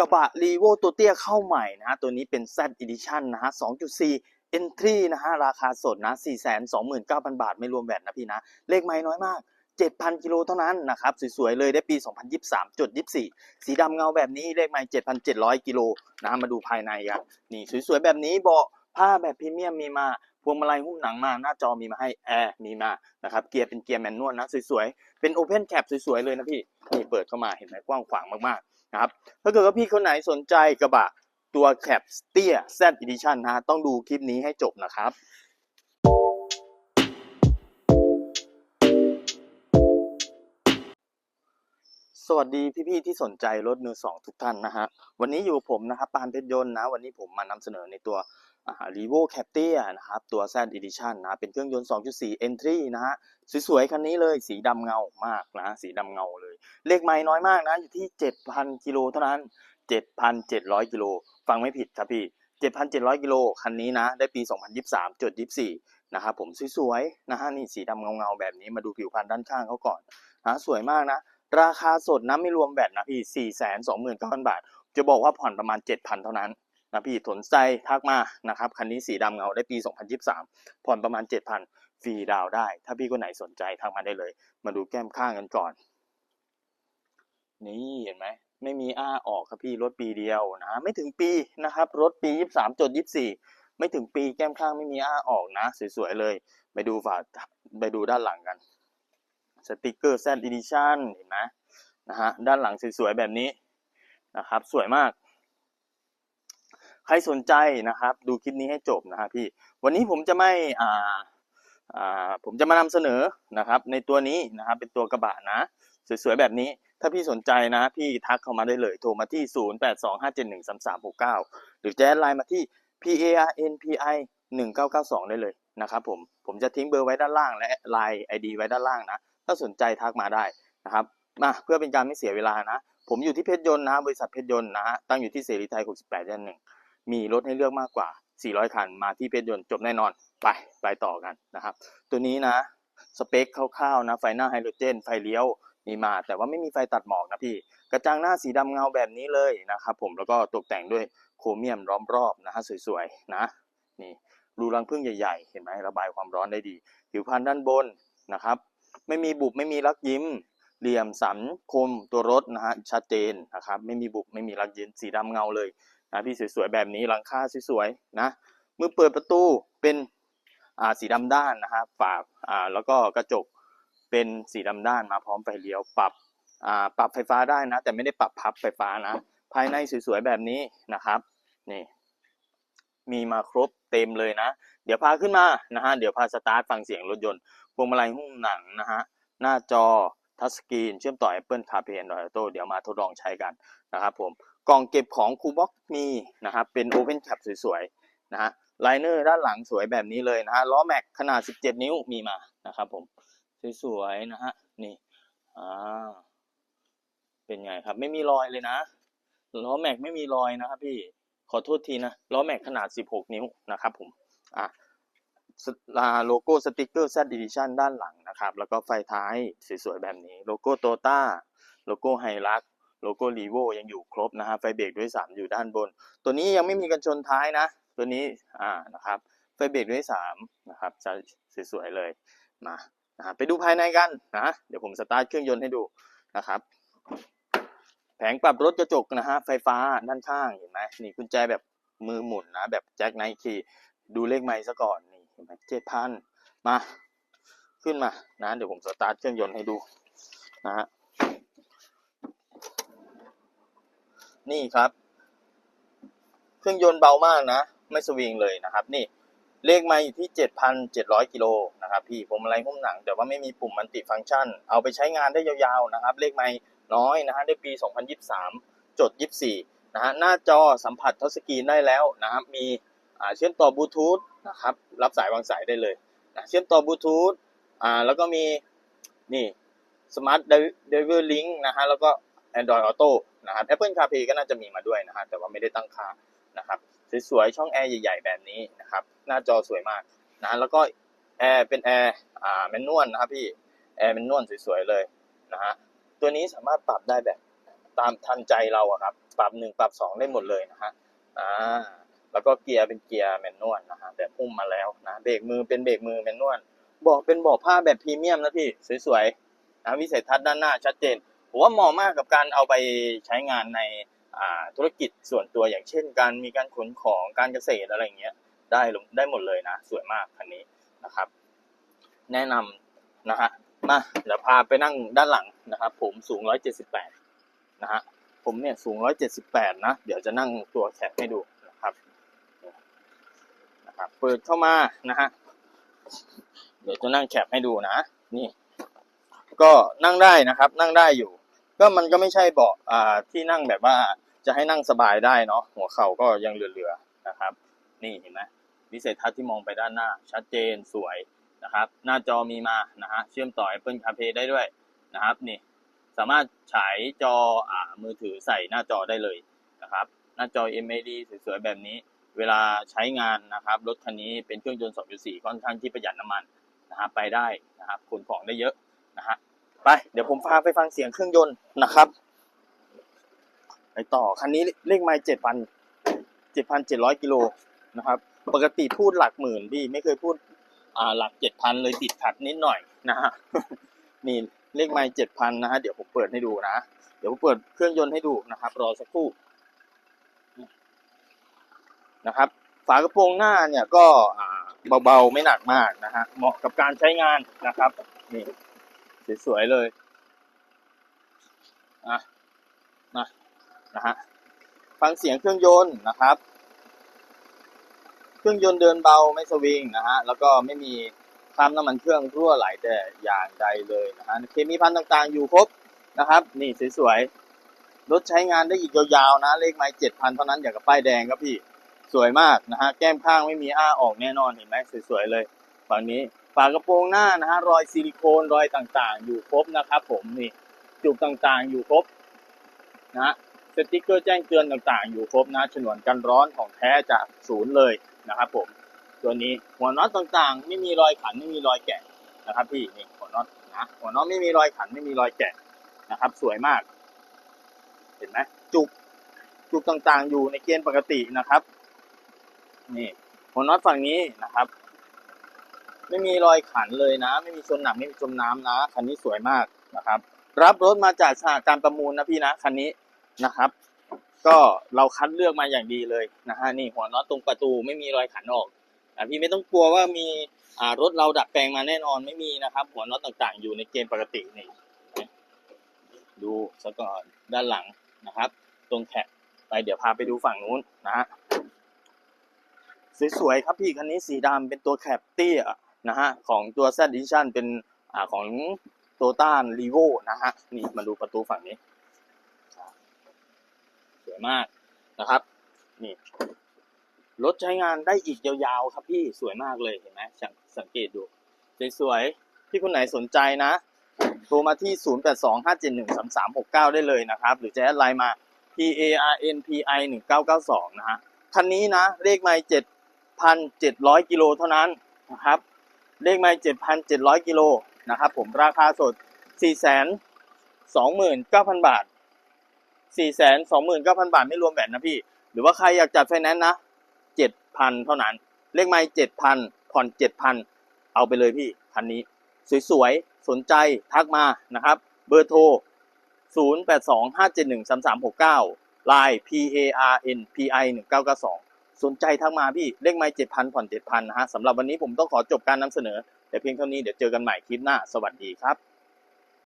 กระบะรีโวตัวเตี้ยเข้าใหม่นะฮะตัวนี้เป็น Z Edition นะฮะ 2.4 Entry นะฮะราคาสดนะ429,000 บาท ไม่รวมแวตนะพี่นะ เลขไม่น้อยมาก 7,000 กิโลเท่านั้นนะครับ สวยๆ เลยได้ปี 2023จุด24 สีดำเงาแบบนี้เลขไม่7,700 กิโลนะมาดูภายในกันนี่สวยๆ แบบนี้เบาะ ผ้าแบบพรีเมียมมีมา พวงมาลัยหุ้มหนังมา หน้าจอมีมาให้ แอร์มีมานะครับ เกียร์เป็นเกียร์แมนนวลนะ สวยๆ เป็นโอเพนแคปสวยๆ เลยนะพี่ นี่เปิดเข้ามาเห็นไหมกว้างขวางมากๆนะครับ ถ้าเกิดว่าพี่คนไหนสนใจกระบะตัวแคปเตี้ย Z Edition นะฮะต้องดูคลิปนี้ให้จบนะครับสวัสดีพี่ๆที่สนใจรถมือสองทุกท่านนะฮะวันนี้อยู่กับผมนะครับปานเพชรยนต์นะ วันนี้ผมมานำเสนอในตัว รีโวแคปเตียนะครับตัว Z Edition นะเป็นเครื่องยนต์ 2.4 Entry นะฮะสวยๆคันนี้เลยสีดำเงามากนะสีดำเงาเลย เลขไม้น้อยมากนะอยู่ที่ 7,000 กิโลเท่านั้น 7,700 กิโลฟังไม่ผิดครับพี่ 7,700 กิโลคันนี้นะ ได้ปี 2023จุด24 นะครับผมสวยๆนะฮะนี่สีดำเงาๆแบบนี้มาดูผิวพรรณด้านข้างเขาก่อนนะสวยมากนะ ราคาสดนะไม่รวมแบตนะพี่ 429,000 บาท จะบอกว่าผ่อนประมาณ 7,000 เท่านั้น นะพี่สนใจทักมานะครับ คันนี้สีดำเงาได้ปี 2023 ผ่อนประมาณ 7,000 ฟรีดาวได้ ถ้าพี่คนไหนสนใจทักมาได้เลย มาดูแก้มข้างกันก่อน นี่เห็นไหมไม่มีอ้าออกครับพี่รถปีเดียวนะ ไม่ถึงปีนะครับ รถปี 23จด24 ไม่ถึงปีแก้มข้างไม่มีอ้าออกนะ สวยๆเลย ไปดูฝาไปดูด้านหลังกันสติกเกอร์ Z Edition เห็นไหมนะฮะด้านหลังสวยๆแบบนี้นะครับ สวยมาก ครสนใจนะครับ ดูคลิปนี้ให้จบนะฮะพี่ วันนี้ผมจะไม่อ่าอ่าผมจะมานำเสนอนะครับ ในตัวนี้นะครับ เป็นตัวกระบะนะ สวยๆแบบนี้ถ้าพี่สนใจนะ พี่ทักเข้ามาได้เลย โทรมาที่ 0825713369 หรือแจ้งไลน์มาที่ PARNPI 1992 ได้เลยนะครับผม ผมจะทิ้งเบอร์ไว้ด้านล่างและไลน์ ID ไว้ด้านล่างนะ ถ้าสนใจทักมาได้นะครับมาเพื่อเป็นการไม่เสียเวลานะ ผมอยู่ที่เพชรยนต์นะ บริษัทเพชรยนต์นะฮะตั้งอยู่ที่เสรีไทย 68ย่านหนึ่ง มีรถให้เลือกมากกว่า 400 คันมาที่เพชรยนต์จบแน่นอน ไปไปต่อกันนะครับ ตัวนี้นะสเปคคร่าวๆนะไฟหน้าไฮโดรเจน ไฟเลี้ยวมีมา แต่ว่าไม่มีไฟตัดหมอกนะพี่ กระจังหน้าสีดำเงาแบบนี้เลยนะครับผมแล้วก็ตกแต่งด้วยโครเมียมล้อมรอบนะฮะสวยๆนะนี่รูรังพึ่งใหญ่ๆ เห็นไหมระบายความร้อนได้ดี ผิวพรรณด้านบนนะครับ ไม่มีบุบไม่มีรักยิ้ม เหลี่ยมสันคมตัวรถนะฮะชัดเจนนะครับ ไม่มีบุบไม่มีรักยิ้มสีดำเงาเลย นะพี่สวยๆแบบนี้หลังคาสวยๆนะมือเปิดประตูเป็นอ่าสีดำด้านนะครับฝาอ่าแล้วก็กระจกเป็นสีดำด้านมาพร้อมไฟเลี้ยวปรับอ่าปรับไฟฟ้าได้นะ แต่ไม่ได้ปรับพับไฟฟ้านะ ภายในสวยๆแบบนี้นะครับนี่มีมาครบเต็มเลยนะ เดี๋ยวพาขึ้นมานะฮะเดี๋ยวพาสตาร์ทฟังเสียงรถยนต์พวงมาลัยหุ้มหนังนะฮะหน้าจอทัชสกรีนเชื่อมต่อ Apple CarPlay Android Auto เดี๋ยวมาทดลองใช้กันนะครับผม กล่องเก็บของคูบ็อกมีนะครับเป็น Open Cap สวยๆนะฮะไลเนอร์ด้านหลังสวยแบบนี้เลยนะฮะล้อแม็กขนาด 17 นิ้วมีมานะครับผมสวยๆนะฮะนี่อ่าเป็นไงครับไม่มีรอยเลยนะล้อแม็กไม่มีรอยนะครับพี่ขอโทษทีนะล้อแม็กขนาด 16 นิ้วนะครับผมอะสอ่าโลโก้สติกเกอร์ Z Edition ด้านหลังนะครับ แล้วก็ไฟท้ายสวยๆแบบนี้ โลโก้โตต้าโลโก้ไฮรัก โลโก้รีโวยังอยู่ครบนะฮะไฟเบรกด้วย3อยู่ด้านบน ตัวนี้ยังไม่มีกันชนท้ายนะ ตัวนี้อ่านะครับไฟเบรกด้วย3นะครับจะสวยๆเลยมานะไปดูภายในกันนะเดี๋ยวผมสตาร์ทเครื่องยนต์ให้ดูนะครับแผงปรับรถกระจกนะฮะไฟฟ้าด้านข้างเห็นไหมนี่กุญแจแบบมือหมุนนะแบบแจ็คไนคีดูเลขไมล์ซะก่อนนี่เห็นไหมเจ็ดพันมาขึ้นมานะเดี๋ยวผมสตาร์ทเครื่องยนต์ให้ดูนะฮะ นี่ครับ เครื่องยนต์เบามากนะ ไม่สวิงเลยนะครับ นี่เลขไมล์อยู่ที่ 7,700 กิโลนะครับพี่ผมอะไรหุ้มหนัง แต่ว่าไม่มีปุ่มมันติฟังก์ชัน เอาไปใช้งานได้ยาวๆนะครับ เลขไมล์น้อยนะฮะได้ปี 2023 จด 24 นะฮะหน้าจอสัมผัสทัชสกรีนได้แล้วนะครับ มีเชื่อมต่อบลูทูธนะครับ รับสายวางสายได้เลยนะเชื่อมต่อบลูทูธอ่าแล้วก็มีนี่ Smart Driver Link นะฮะแล้วก็ Android Auto นะครับ Apple CarPlay ก็น่าจะมีมาด้วยนะฮะแต่ว่าไม่ได้ตั้งค่านะครับสวยๆช่องแอร์ใหญ่ๆ แบบนี้นะครับ หน้าจอสวยมากนะแล้วก็แอร์เป็นแอร์อ่าแมนนวลนะครับพี่แอร์แมนนวลสวยๆเลยนะฮะตัวนี้สามารถปรับได้แบบตามทันใจเราอะครับ ปรับหนึ่งปรับสองได้หมดเลยนะฮะอ่าแล้วก็เกียร์เป็นเกียร์แมนนวลนะฮะแบบพุ่มมาแล้วนะเบรกมือเป็นเบรกมือแมนนวลเบอกเป็นเบอกผ้าแบบพรีเมียมนะพี่สวยๆนะวิสัยทัศน์ด้านหน้าชัดเจน ผมว่าเหมาะมากกับการเอาไปใช้งานในธุรกิจส่วนตัวอย่างเช่น การมีการขนของการเกษตรอะไรเงี้ยได้ลงได้หมดเลยนะ สวยมากคันนี้นะครับ แนะนำนะฮะมาเดี๋ยวพาไปนั่งด้านหลังนะครับ ผมสูง 178 นะฮะผมเนี่ยสูง 178 นะ เดี๋ยวจะนั่งตัวแคปให้ดูนะครับนะครับ เปิดเข้ามานะฮะเดี๋ยวจะนั่งแคปให้ดูนะ นี่ ก็นั่งได้นะครับ นั่งได้อยู่ ก็มันก็ไม่ใช่เบาะอ่าที่นั่งแบบว่าจะให้นั่งสบายได้เนาะหัวเข่าก็ยังเหลือๆนะครับ นี่เห็นไหมวิสัยทัศน์ที่มองไปด้านหน้า ชัดเจนสวยนะครับ หน้าจอมีมานะฮะเชื่อมต่อ Apple CarPlay ได้ด้วยนะครับนี่สามารถฉายจออ่ามือถือใส่หน้าจอได้เลยนะครับ หน้าจอ MAD สวยๆแบบนี้ เวลาใช้งานนะครับรถคันนี้เป็นเครื่องยนต์ 2.4 ค่อนข้างที่ประหยัดน้ำมันนะครับไปได้นะครับขนของได้เยอะนะฮะ ไป เดี๋ยวผมพาไปฟังเสียงเครื่องยนต์นะครับ ไปต่อคันนี้เลขไมล์เจ็ดพันเจ็ดพันเจ็ดร้อยกิโลนะครับ ปกติพูดหลักหมื่นพี่ไม่เคยพูด อ่าหลักเจ็ดพันเลยติดขัดนิดหน่อยนะฮะนี่เลขไมล์เจ็ดพันนะฮะเดี๋ยวผมเปิดให้ดูนะเดี๋ยวผมเปิดเครื่องยนต์ให้ดูนะครับ รอสักครู่นะครับ ฝากระโปรงหน้าเนี่ยก็เบาๆไม่หนักมากนะฮะเหมาะกับการใช้งานนะครับนี่ สวยๆเลยอะนะนะฮะฟังเสียงเครื่องยนต์นะครับ เครื่องยนต์เดินเบาไม่สวิงนะฮะแล้วก็ไม่มีคราบน้ำมันเครื่องรั่วไหลแต่อย่างใดเลยนะฮะเคมีพันต่างๆอยู่ครบนะครับ นี่สวยๆรถใช้งานได้อีกยาวๆนะ เลขไม้เจ็ดพันเท่านั้นอย่างกับป้ายแดงครับพี่สวยมากนะฮะแก้มข้างไม่มีอ้าออกแน่นอนเห็นไหมสวยๆเลยฝั่งนี้ ฝากระโปรงหน้านะฮะรอยซิลิโคนรอยต่างๆ อยู่ครบนะครับผมนี่จุกต่างๆ อยู่ครบนะฮะสติ๊กเกอร์แจ้งเตือนต่างๆ อยู่ครบนะฉนวนกันร้อนของแท้จากศูนย์เลยนะครับผมตัวนี้หัวน็อตต่างๆ ไม่มีรอยขันไม่มีรอยแกะนะครับพี่นี่หัวน็อตนะหัวน็อตไม่มีรอยขันไม่มีรอยแกะนะครับ สวยมาก เห็นไหมจุกจุกต่างๆ อยู่ในเกณฑ์ปกตินะครับ นี่หัวน็อตฝั่งนี้นะครับ ไม่มีรอยขันเลยนะ ไม่มีชนหนักไม่มีจมน้ำนะคันนี้สวยมากนะครับ รับรถมาจากสหการประมูลนะพี่นะคันนี้นะครับ ก็เราคัดเลือกมาอย่างดีเลยนะฮะนี่หัวน็อตตรงประตูไม่มีรอยขันออกอะพี่ไม่ต้องกลัวว่ามีอ่ารถเราดัดแปลงมาแน่นอนไม่มีนะครับ หัวน็อตต่างๆ อยู่ในเกณฑ์ปกตินี่ดูซะก่อนด้านหลังนะครับ ตรงแคปไปเดี๋ยวพาไปดูฝั่งนู้นนะฮะสวยๆครับพี่คันนี้สีดำเป็นตัวแคปเตี้ย นะฮะของตัว Z Edition เป็นอ่าของโตต้านรีโวนะฮะนี่มาดูประตูฝั่งนี้สวยมากนะครับนี่รถใช้งานได้อีกยาวๆครับพี่สวยมากเลยเห็นไหมสังเกตดูสวยๆที่คนไหนสนใจนะโทรมาที่ 0825713369 ได้เลยนะครับ หรือจะแอดไลน์มา P A R N P I 1992นะฮะคันนี้นะเลขไม่7,700 กิโลเท่านั้นนะครับ เลขไม่7,700 กิโลนะครับผมราคาสด 429,000 บาทสี่แสนสองหมื่นเก้าพันบาทไม่รวมแบตนะพี่ หรือว่าใครอยากจัดไฟแนนซ์นะเจ็ดพันเท่านั้น เลขไม่เจ็ดพันผ่อนเจ็ดพันเอาไปเลยพี่คันนี้ สวยๆ สนใจทักมานะครับ เบอร์โทร 0 8 2 5 7 1 3 3 6 9 Line P A R N P I 1 9 9 2 สนใจทักมาพี่เลขไม่เจ็ดพันผ่อนเจ็ดพันนะฮะสำหรับวันนี้ผมต้องขอจบการนำเสนอแต่เพียงเท่านี้เดี๋ยวเจอกันใหม่คลิปหน้า สวัสดีครับ